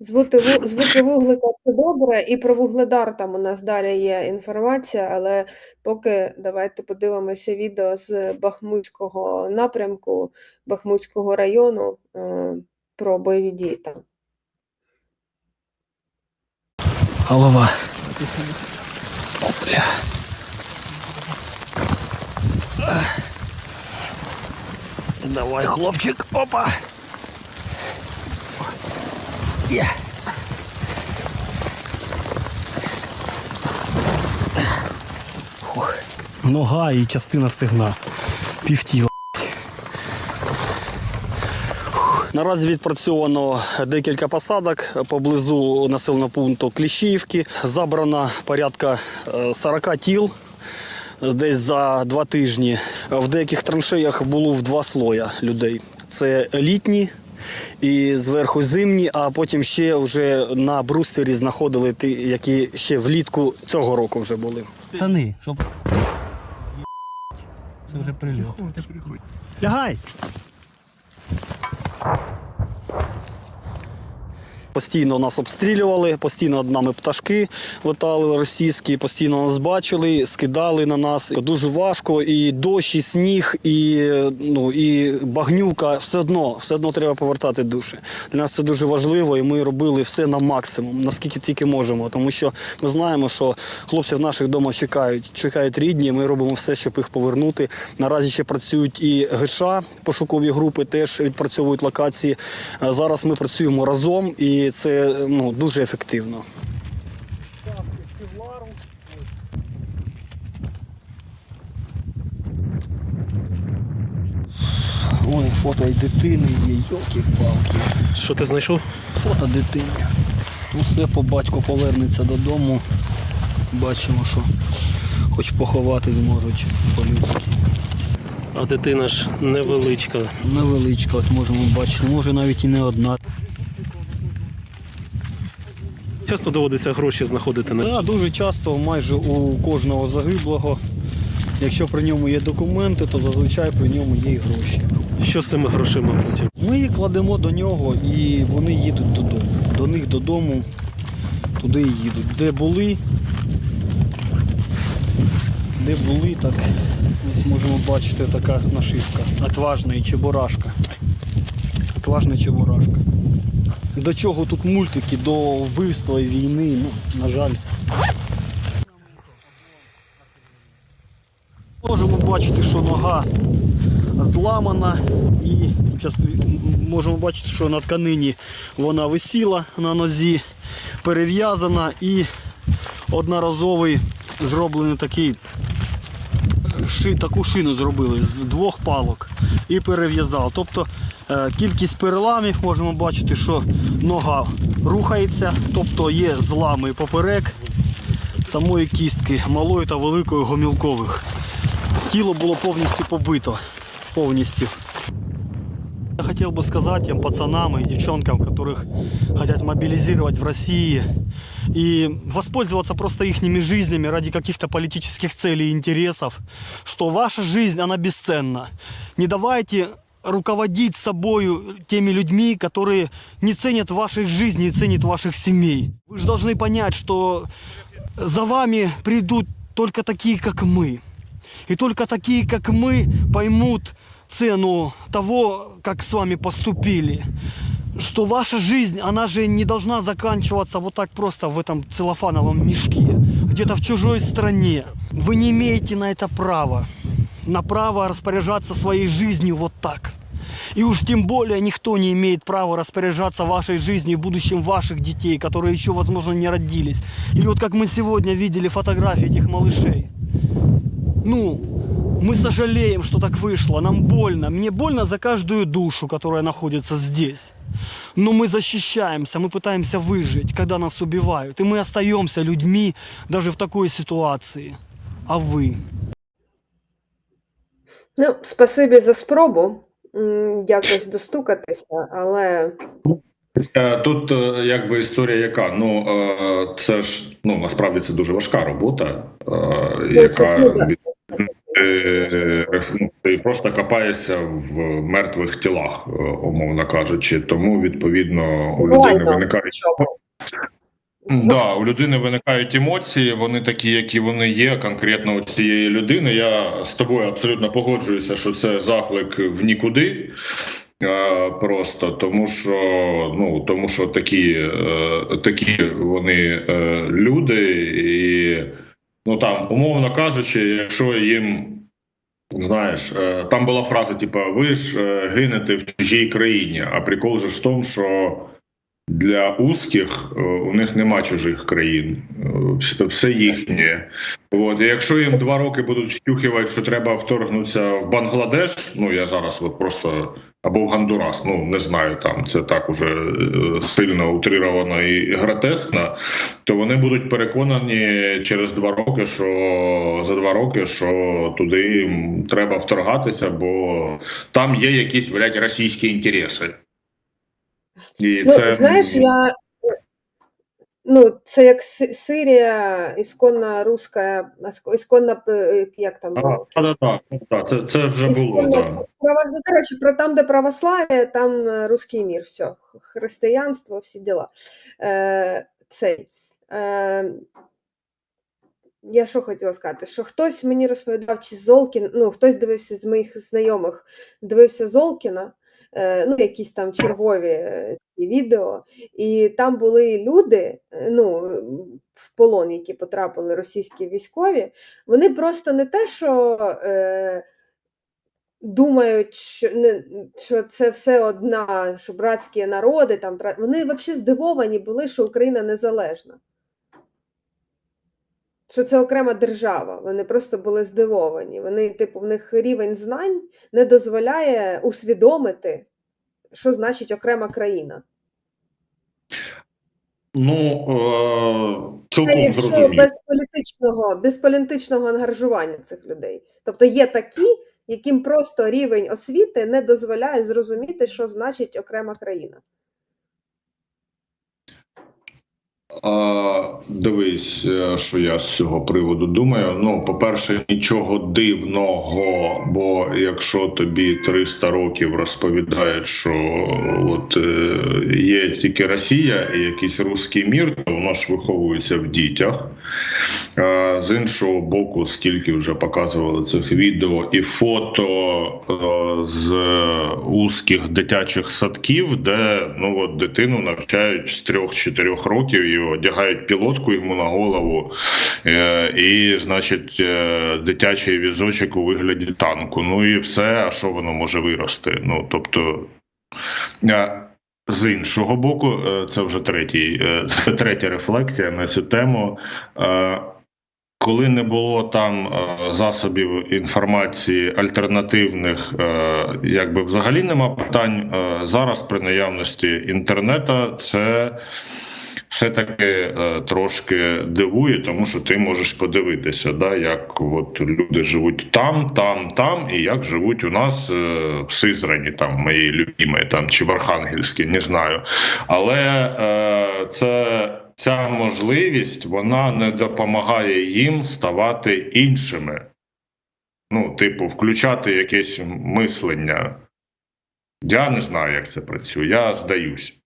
Звуки вуглика це добре, і про вугледар там у нас далі є інформація, але поки давайте подивимося відео з Бахмутського напрямку, Бахмутського району е, про бойові дії там. Голова. Бля. Давай, хлопчик. Опа. Є. Фух. Нога і частина стегна. Півтіла. Наразі відпрацьовано декілька посадок поблизу населеного пункту Кліщіївки. Забрано порядка е, 40 тіл десь за два тижні. В деяких траншеях було в два слоя людей. Це літні і зверху зимні, а потім ще вже на бруствері знаходили ті, які ще влітку цього року вже були. Пацани, щоб. Це вже прильот. Лягай! Постійно нас обстрілювали, постійно над нами пташки летали російські, постійно нас бачили, скидали на нас. Дуже важко, і дощ, і сніг, і, ну, і багнюка. Все одно, все одно треба повертати душі. Для нас це дуже важливо, і ми робили все на максимум, наскільки тільки можемо. Тому що ми знаємо, що хлопців наших вдома чекають, чекають рідні. Ми робимо все, щоб їх повернути. Наразі ще працюють і ГШ, пошукові групи теж відпрацьовують локації. Е, Зараз ми працюємо разом, і це ну, дуже ефективно. Ой, фото і дитини є, йолки-палки. Що ти знайшов? Фото дитини. Ну все, по батько повернеться додому. Бачимо, що хоч поховати зможуть по-людськи. А дитина ж невеличка. Невеличка, от можемо бачити, може навіть і не одна. Часто доводиться гроші знаходити на Так, дуже часто, майже у кожного загиблого, якщо при ньому є документи, то зазвичай при ньому є і гроші. що з цими грошима потім. Ми їх кладемо до нього і вони їдуть додому. До них додому, туди і їдуть. Де були, де були, так ось можемо бачити така нашивка. Отважна і чебурашка. Отважна чебурашка. До чого тут мультики, до вбивства і війни, ну, на жаль. Можемо бачити, що нога зламана і можемо бачити, що на тканині вона висіла на нозі, перев'язана і одноразовий зроблений такий ши, таку шину зробили з двох палок і перев'язав. Тобто кількість переламів можемо бачити, що нога рухається, тобто є злами поперек самої кістки малої та великої гомілкових. Тіло було повністю побито. Повністю. Я хотел бы сказать тем пацанам и девчонкам, которых хотят мобилизировать в России и воспользоваться просто их жизнями ради каких-то политических целей и интересов, что ваша жизнь, она бесценна. Не давайте руководить собою теми людьми, которые не ценят вашей жизни, не ценят ваших семей. Вы же должны понять, что за вами придут только такие, как мы. И только такие, как мы, поймут цену того, как с вами поступили. Что ваша жизнь, она же не должна заканчиваться вот так просто в этом целлофановом мешке, где-то в чужой стране. Вы не имеете на это права. На право распоряжаться своей жизнью вот так. И уж тем более никто не имеет права распоряжаться вашей жизнью и будущим ваших детей, которые еще, возможно, не родились. Или вот как мы сегодня видели фотографии этих малышей. Ну, мы сожалеем, что так вышло, нам больно. Мне больно за каждую душу, которая находится здесь. Но мы защищаемся, мы пытаемся выжить, когда нас убивают. И мы остаемся людьми даже в такой ситуации. А вы? Ну, спасибі за спробу якось достукатися, але Е, Тут е, якби історія яка? Ну е, це ж ну насправді це дуже важка робота, ну, яка ну, ти просто копаєшся в мертвих тілах, умовно кажучи. Тому відповідно у людини Буквально. виникають Причому. Да, у людини виникають емоції, вони такі, які вони є, конкретно у цієї людини. Я з тобою абсолютно погоджуюся, що це заклик в нікуди. е, Просто тому, що ну тому, що такі, е, такі вони е, люди, і ну там, умовно кажучи, якщо їм знаєш, там була фраза: типа, ви ж гинете в чужій країні. А прикол же в тому, що для узких е, у них нема чужих країн, Е, все- їхнє. От і якщо їм два роки будуть втюхувати, що треба вторгнутися в Бангладеш, ну я зараз от просто або в Гондурас, ну не знаю, там це так уже е, сильно утрировано і гротескно, то вони будуть переконані через два роки, що за два роки, що туди їм треба вторгатися, бо там є якісь блядь, російські інтереси. І Ну, це знаєш, я. Ну, це як Сирія, ісконна руська, ісконна, як там? А, да, да, да, це, це вже було, да. право- ну, коротше, про там, де православ'я, там е, руський мір, все, християнство, всі діла. Е, цей. Е, я що хотіла сказати, що хтось мені розповідав, чи Золкін, ну, хтось дивився з моїх знайомих, дивився Золкіна, ну, якісь там чергові е, відео, і там були люди, е, ну, в полон, які потрапили російські військові, вони просто не те, що е, думають, що, не, що це все одна, що братські народи, там, вони взагалі здивовані були, що Україна незалежна. Що це окрема держава. Вони просто були здивовані. Вони, типу, в них рівень знань не дозволяє усвідомити, що значить окрема країна. Ну е, цілком зрозуміло. без політичного, без політичного ангажування цих людей. Тобто є такі, яким просто рівень освіти не дозволяє зрозуміти, що значить окрема країна. А, дивись, е, що я з цього приводу думаю. Ну, по-перше, нічого дивного, бо якщо тобі 300 років розповідають, що от е, є тільки Росія і якийсь руський мір, то воно ж виховується в дітях. З іншого боку, скільки вже показували цих відео і фото е, з узких дитячих садків, де ну от дитину навчають з 3-4 років і одягають пілотку йому на голову, е, і, значить, е, дитячий візочок у вигляді танку. Ну і все, а що воно може вирости? Ну тобто. е, з іншого боку, це вже третій, третя рефлексія на цю тему. Коли не було там засобів інформації альтернативних, якби взагалі нема питань. Зараз при наявності інтернету це все-таки е, трошки дивує, тому що ти можеш подивитися, да, як от люди живуть там, там, там, і як живуть у нас е, в Сизрані, там моєї любимої, там чи в Архангельській, не знаю. Але е, це. Ця можливість вона не допомагає їм ставати іншими. Ну, типу, включати якесь мислення. Я не знаю, як це працює. Я здаюсь.